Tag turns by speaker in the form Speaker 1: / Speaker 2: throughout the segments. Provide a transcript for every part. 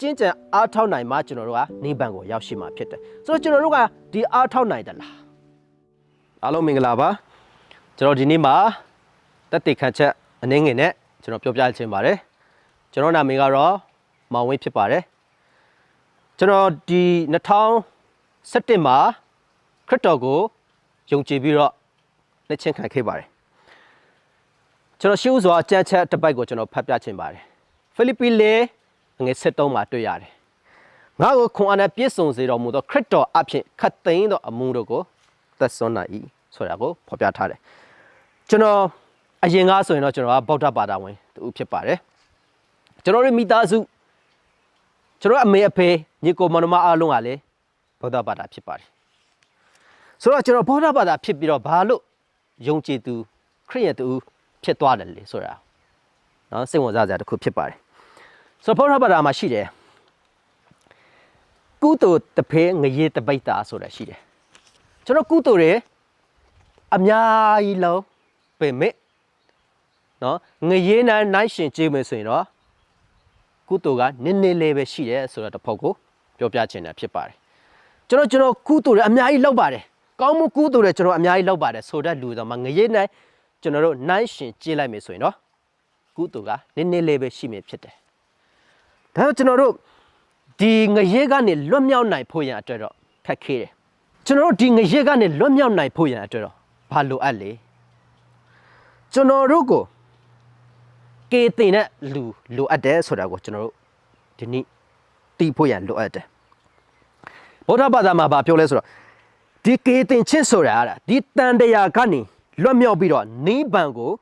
Speaker 1: ကျင့်ကြံအားထောက်နိုင်မှကျွန်တော်တို့ကနိဗ္ဗာန်ကိုရောက်ရှိမှာဖြစ်တယ်ဆိုတော့ကျွန်တော်တို့ကဒီအားထောက်နိုင်တယ်လားအားလုံးမင်္ဂလာပါကျွန်တော်ဒီနေ့မှာတက်တေခံချက်အနည်းငယ်နဲ့ကျွန်တော်ပြောပြချင်ပါတယ်ကျွန်တော်နာမည်ကတော့မောင်ဝင်းဖြစ်ပါတယ်ကျွန်တော်ဒီ2017မှာခရစ်တော်ကိုယုံကြည်ပြီးတော့လက်ချင်းခံခဲ့ပါတယ်ကျွန်တော်ရှေးဥစွာအကြမ်းချက်တစ်ပိုက်ကိုကျွန်တော်ဖတ်ပြချင်ပါတယ်ဖိလိပ္ပိလေ ငွေ73မှာတွေ့ရတယ်ငါကိုခွန်အားနဲ့ပြည့်စုံစေတော်မူသောခရစ်တော်အဖင်ခတ်သိမ်းသောအမှုတို့ကိုသက်စွမ်းနိုင်၏ဆိုတာကိုဖော်ပြထားတယ်ကျွန်တော်အရင်ကဆိုရင်တော့ကျွန်တော်ကဗုဒ္ဓဘာသာဝင်တူဖြစ်ပါတယ်ကျွန်တော်တို့မိသားစုကျွန်တော်အမေအဖေညီကိုမောင်နှမအားလုံးကလည်းဗုဒ္ဓဘာသာဖြစ်ပါတယ်ဆိုတော့ကျွန်တော်ဗုဒ္ဓဘာသာဖြစ်ပြီးတော့ဘာလို့ယုံကြည်သူခရစ်ယာန်တူဖြစ်သွားတယ်လေဆိုတာနော်စိတ်ဝင်စားစရာတစ်ခုဖြစ်ပါတယ် ဆိုတော့ဗုဒ္ဓဘာသာမှာရှိတယ်ကုသိုလ်တစ်ဖေးငရေတပိတ်တာဆိုတာရှိတယ်ကျွန်တော်ကုသိုလ်တွေအများကြီးလုံးပေမဲ့နော်ငရေနိုင်နိုင်ရှင်ကြည့်မယ်ဆိုရင်တော့ကုသိုလ်ကနည်းနည်းလေးပဲရှိတယ်ဆိုတော့တစ်ဖက်ကိုပြောပြချင်တာဖြစ်ပါတယ်ကျွန်တော်ကျွန်တော်ကုသိုလ်တွေအများကြီးလုပ်ပါတယ်ကောင်းမှုကုသိုလ်တွေကျွန်တော်အများကြီးလုပ်ပါတယ်ဆိုတော့လူတော်မှာငရေနိုင်ကျွန်တော်တို့နိုင်ရှင်ကြည့်လိုက်မယ်ဆိုရင်တော့ကုသိုလ်ကနည်းနည်းလေးပဲရှိမယ်ဖြစ်တယ် ဒါကြောင့်ကျွန်တော်တို့ဒီငရေကနေလွတ်မြောက်နိုင်ဖို့ရန်အတွက်တော့ခက်ခဲတယ်ကျွန်တော်တို့ဒီငရေကနေလွတ်မြောက်နိုင်ဖို့ရန်အတွက်တော့ဘာလိုအပ်လဲကျွန်တော်တို့ကိုကေတင်တဲ့လူလိုအပ်တယ်ဆိုတာကိုကျွန်တော်တို့ဒီနေ့သိဖို့ရန်လိုအပ်တယ်ဗုဒ္ဓဘာသာမှာဗာပြောလဲဆိုတော့ဒီကေတင်ချင်းဆိုတာကဒီတန်တရားကနေလွတ်မြောက်ပြီးတော့နိဗ္ဗာန်ကို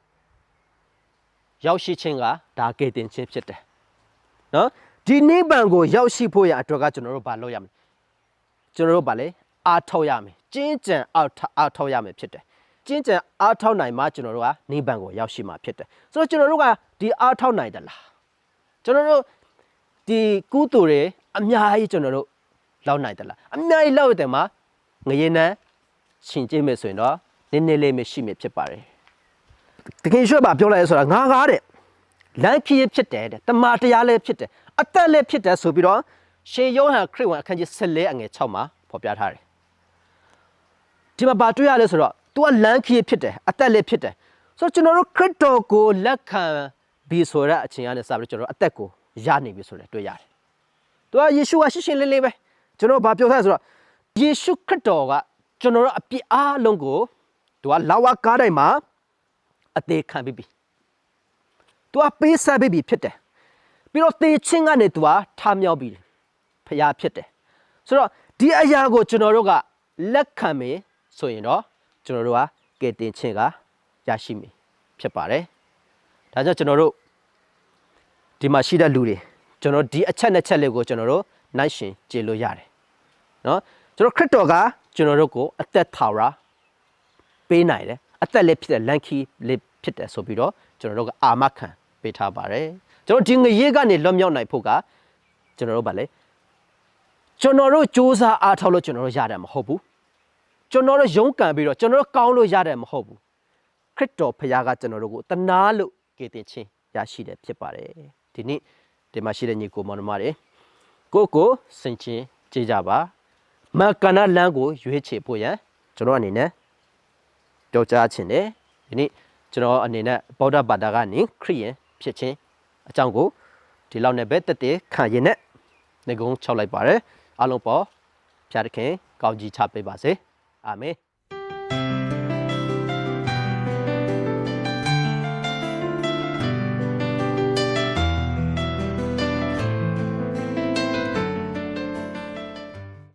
Speaker 1: ရောက်ရှိခြင်းကဒါကေတင်ချင်းဖြစ်တယ်နော် ဒီနိဗ္ဗာန်ကိုရောက်ရှိဖို့ရန်အတွက်ကကျွန်တော်တို့ဘာလုပ်ရမလဲကျွန်တော်တို့ဘာလဲအားထုတ်ရမယ်ကျင့်ကြံအားထုတ်အားထုတ်ရမယ်ဖြစ်တယ်ကျင့်ကြံအားထုတ်နိုင်မှကျွန်တော်တို့ကနိဗ္ဗာန်ကိုရောက်ရှိမှာဖြစ်တယ်ဆိုတော့ကျွန်တော်တို့ကဒီအားထုတ်နိုင်တယ်လားကျွန်တော်တို့ဒီကုသိုလ်တွေအများကြီးကျွန်တော်တို့လောက်နိုင်တယ်လားအများကြီးလောက်တယ်မှာငရေနန်းရှင်ကျင်းမယ်ဆိုရင်တော့နည်းနည်းလေးမရှိမြဖြစ်ပါတယ်တကယ်ရွှေ့ပါပြောလိုက်ရဆိုတာငါကားတဲ့လမ်းခရီးဖြစ်တယ်တဲ့တမာတရားလည်းဖြစ်တယ် အသက်လည်းဖြစ်တယ်ဆိုပြီးတော့ရှင်ယောဟန်ခရစ်ဝင်အခန်းကြီး14အငယ်6မှာဖော်ပြထားတယ်ဒီမှာဘာတွေ့ရလဲဆိုတော့ तू ကလမ်းခရီးဖြစ်တယ်အသက်လည်းဖြစ်တယ်ဆိုတော့ကျွန်တော်တို့ခရစ်တော်ကိုလက်ခံပြီးဆိုတဲ့အချိန်ကနေစပြီးကျွန်တော်တို့အသက်ကိုရနေပြီဆိုတယ်တွေ့ရတယ်။ तू ကယေရှုကရှင်းရှင်းလင်းလင်းပဲကျွန်တော်ဘာပြောထားလဲဆိုတော့ယေရှုခရစ်တော်ကကျွန်တော်တို့အပြစ်အားလုံးကို तू ကလာဝကားတိုင်းမှာအသေးခံပြီးပြီ။ तू ကပေးဆက်ပြီးပြီဖြစ်တယ်။ ပြီးတော့သေချင်းကနေ तू ကထားမြောက်ပြီးဖျားဖြစ်တယ်။ဆိုတော့ဒီအရာကိုကျွန်တော်တို့ကလက်ခံမယ်ဆိုရင်တော့ကျွန်တော်တို့ကကယ်တင်ခြင်းကရရှိမည်ဖြစ်ပါတယ်။ဒါကြောင့်ကျွန်တော်တို့ဒီမှာရှိတဲ့လူတွေကျွန်တော်ဒီအချက်နှစ်ချက်လေးကိုကျွန်တော်တို့နိုင်ရှင်ကျေလို့ရတယ်။နော်ကျွန်တော်ခရစ်တော်ကကျွန်တော်တို့ကိုအသက်ထာဝရပေးနိုင်တယ်။အသက်လေးဖြစ်တဲ့လန်ခီလေးဖြစ်တယ်ဆိုပြီးတော့ကျွန်တော်တို့ကအာမခံပေးထားပါတယ်။ ကျွန်တော်ဒီငရေကနေလွတ်မြောက်နိုင်ဖို့ကကျွန်တော်တို့ဗာလဲကျွန်တော်တို့စ조사အားထုတ်လို့ကျွန်တော်တို့ရတယ်မဟုတ်ဘူး။ကျွန်တော်တို့ရုန်းကန်ပြီးတော့ကျွန်တော်တို့ကောင်းလို့ရတယ်မဟုတ်ဘူးခရစ်တော်ဖခင်ကကျွန်တော်တို့ကိုတနာလို့ကေတင်ချင်းရရှိတယ်ဖြစ်ပါတယ်ဒီနေ့ဒီမှာရှိတဲ့ညီကိုမောင်နှမတွေကိုကိုစင်ချင်းကြည်ကြပါမကနလန်းကိုရွေးချယ်ဖို့ရန်ကျွန်တော်အနေနဲ့ပြောကြားခြင်းတယ်ဒီနေ့ကျွန်တော်အနေနဲ့ဗုဒ္ဓဘာသာကနေခရစ်ယာန်ဖြစ်ခြင်း အကြောင်းကိုဒီလောက်နဲ့ပဲတက်တဲ့ခံရင်နဲ့နေကုန်း၆လိုက်ပါတယ်အားလုံးပေါ်ဖျားတခင်ကောင်းကြီးချပေးပါစေအာမင်